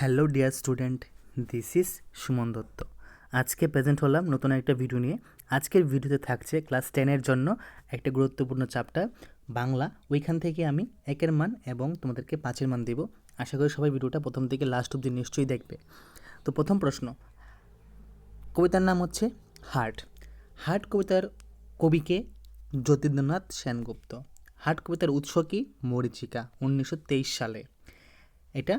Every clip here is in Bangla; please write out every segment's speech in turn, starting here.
Hello dear student, this is Suman Dutta. আজকে প্রেজেন্ট হলাম নতুন একটা ভিডিও নিয়ে। আজকের ভিডিওতে থাকছে ক্লাস টেনের জন্য একটা গুরুত্বপূর্ণ চাপটা বাংলা। ওইখান থেকে আমি একের মান এবং তোমাদেরকে পাঁচের মান দেব। আশা করি সবাই ভিডিওটা প্রথম থেকে লাস্ট অব্দি নিশ্চয়ই দেখবে। তো প্রথম প্রশ্ন, কবিতার নাম হচ্ছে হার্ট। হার্ট কবিতার কবিকে জ্যোতির্ন্দ্রনাথ সেনগুপ্ত। হার্ট কবিতার উৎস কি? মরিচিকা, উনিশশো তেইশ সালে। এটা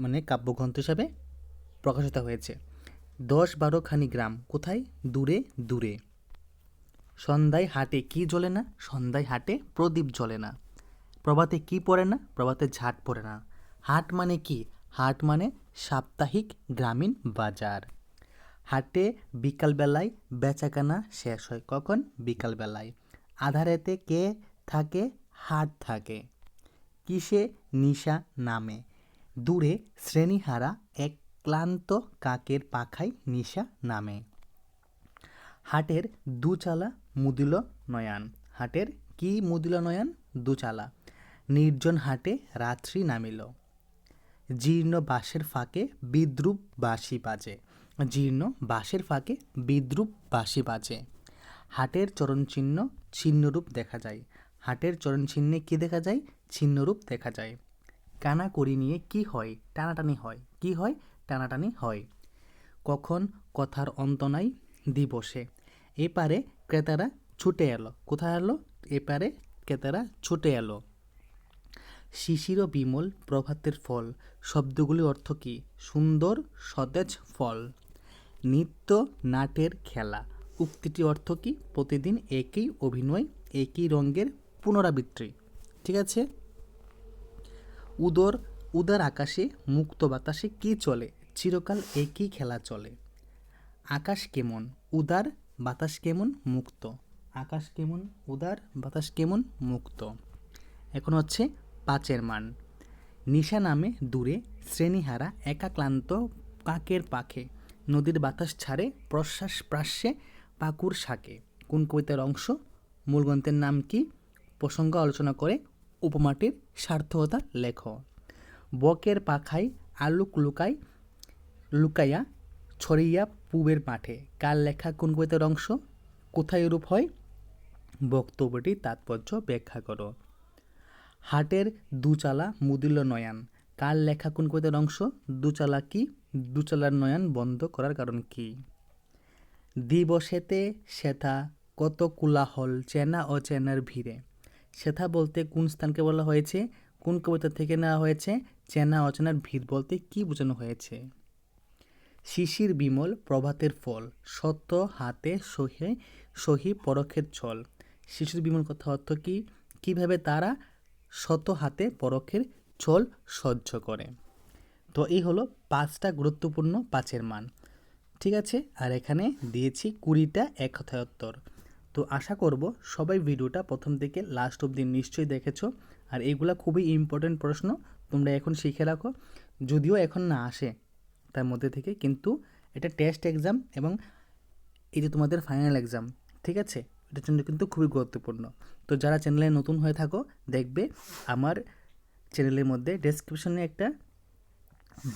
মানে কাব্যগ্রন্থ হিসাবে প্রকাশিত হয়েছে। দশ বারোখানি গ্রাম, কোথায়? দূরে দূরে। সন্ধ্যায় হাটে কি জ্বলে না? সন্ধ্যায় হাটে প্রদীপ জ্বলে না। প্রভাতে কি পড়ে না? প্রভাতে ঝাট পড়ে না। হাট মানে কি? হাট মানে সাপ্তাহিক গ্রামীণ বাজার। হাটে বিকালবেলায় বেচাকেনা শেষ হয়। কখন? বিকালবেলায়। আধারেতে কে থাকে? হাট থাকে। কিসে? নিশা নামে। দূরে শ্রেণীহারা এক ক্লান্ত কাকের পাখায় নিশা নামে। হাটের দুচালা মুদিল নয়ান। হাটের কি মুদিল নয়ান? দুচালা। নির্জন হাটে রাত্রি নামিল। জীর্ণ বাঁশের ফাঁকে বিদ্রুপ বাঁশি বাজে। জীর্ণ বাঁশের ফাঁকে বিদ্রুপ বাঁশি বাজে। হাটের চরণচিহ্ন ছিন্নরূপ দেখা যায়। হাটের চরণচিহ্নে কি দেখা যায়? ছিন্নরূপ দেখা যায়। কানা করি নিয়ে কি হয়? টানাটানি হয়। কি হয়? টানাটানি হয়। কখন কথার অন্ত নাই দিবসে। এপারে ক্রেতারা ছুটে এলো। কোথায় এলো? এপারে ক্রেতারা ছুটে এলো। শিশির বিমল প্রভাতের ফল। শব্দগুলির অর্থ কী? সুন্দর সতেজ ফল। নিত্য নাটের খেলা। উক্তিটি অর্থ কী? প্রতিদিন একই অভিনয়, একই রঙের পুনরাবৃত্তি। ঠিক আছে? উদর, উদার আকাশে, মুক্ত বাতাসে কি চলে? চিরকাল একই খেলা চলে। আকাশ কেমন? উদার, বাতাস কেমন? মুক্ত। আকাশ কেমন? উদার, বাতাস কেমন? মুক্ত। এখন হচ্ছে পাঁচের মান। নিশা নামে দূরে, শ্রেণীহারা একা ক্লান্ত কাকের পাখে। নদীর বাতাস ছাড়ে, প্রশ্বাস প্রাস্যে পাকুর শাকে। কোন কবিতার অংশ? মূল গ্রন্থের নাম কি? প্রসঙ্গ আলোচনা করে উপমাটির সার্থকতা লেখ। বকের পাখায় আলুক লুকাই লুকাইয়া ছড়িয়া পুবের মাঠে। কার লেখা কোন কবিতার অংশ? কোথায় এরূপ হয়? বক্তব্যটি তাৎপর্য ব্যাখ্যা করো। হাটের দুচালা মুদিল নয়ান। কার লেখা কোন কবিতার অংশ? দুচালা কি? দুচালার নয়ান বন্ধ করার কারণ কি? দিবসেতে সেথা কত কুলাহল, চেনা অচেনার ভিড়ে। সেথা বলতে কোন স্থানকে বলা হয়েছে, কোন কবিতা থেকে নেওয়া হয়েছে, চেনা অচেনার ভিড় বলতে কি বোঝানো হয়েছে? শিশির বিমল, প্রভাতের ফল, সত্য হাতে সহে, সহি পরক্ষের ছল। শিশির বিমল কথা অর্থ কি? কীভাবে তারা শত হাতে পরক্ষের ছল সহ্য করে? তো এই হলো পাঁচটা গুরুত্বপূর্ণ পাঁচের মান। ঠিক আছে, আর এখানে দিয়েছি কুড়িটা এক কথায় উত্তর। তো আশা করব সবাই ভিডিওটা প্রথম থেকে লাস্ট অবধি নিশ্চয়ই দেখেছ। আর এগুলা খুবই ইম্পর্টেন্ট প্রশ্ন, তোমরা এখন শিখে রাখো। যদিও এখন না আসে তার মধ্যে থেকে, কিন্তু এটা টেস্ট এক্সাম এবং এই যে তোমাদের ফাইনাল এক্সাম ঠিক আছে? এটার জন্য কিন্তু খুবই গুরুত্বপূর্ণ। তো যারা চ্যানেলে নতুন হয়ে থাকো, দেখবে আমার চ্যানেলের মধ্যে ডেসক্রিপশনে একটা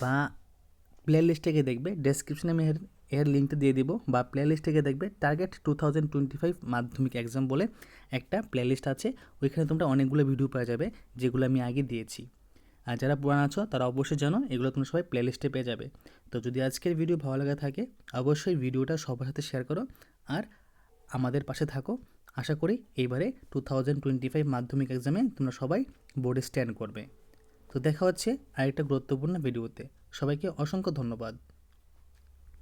বা প্লে লিস্টে গিয়ে দেখবে। ডেসক্রিপশনে আমি এর লিঙ্কটা দিয়ে দিব বা প্লে লিস্ট থেকে দেখবে target two thousand twenty five Madhyamik exam বলে একটা প্লে লিস্ট আছে, ওইখানে তোমরা অনেকগুলো ভিডিও পাওয়া যাবে যেগুলো আমি আগে দিয়েছি। আর যারা পুরান আছো, তারা অবশ্যই জানো এগুলো তোমরা সবাই প্লে লিস্টে পেয়ে যাবে। তো যদি আজকের ভিডিও ভালো লাগে থাকে, অবশ্যই ভিডিওটা সবার সাথে শেয়ার করো আর আমাদের পাশে থাকো। আশা করি এইবারে টু থাউজেন্ড টোয়েন্টি ফাইভ মাধ্যমিক এক্সামে তোমরা সবাই বোর্ডে স্ট্যান্ড করবে। তো দেখা হচ্ছে আরেকটা গুরুত্বপূর্ণ ভিডিওতে সবাইকে অসংখ্য ধন্যবাদ।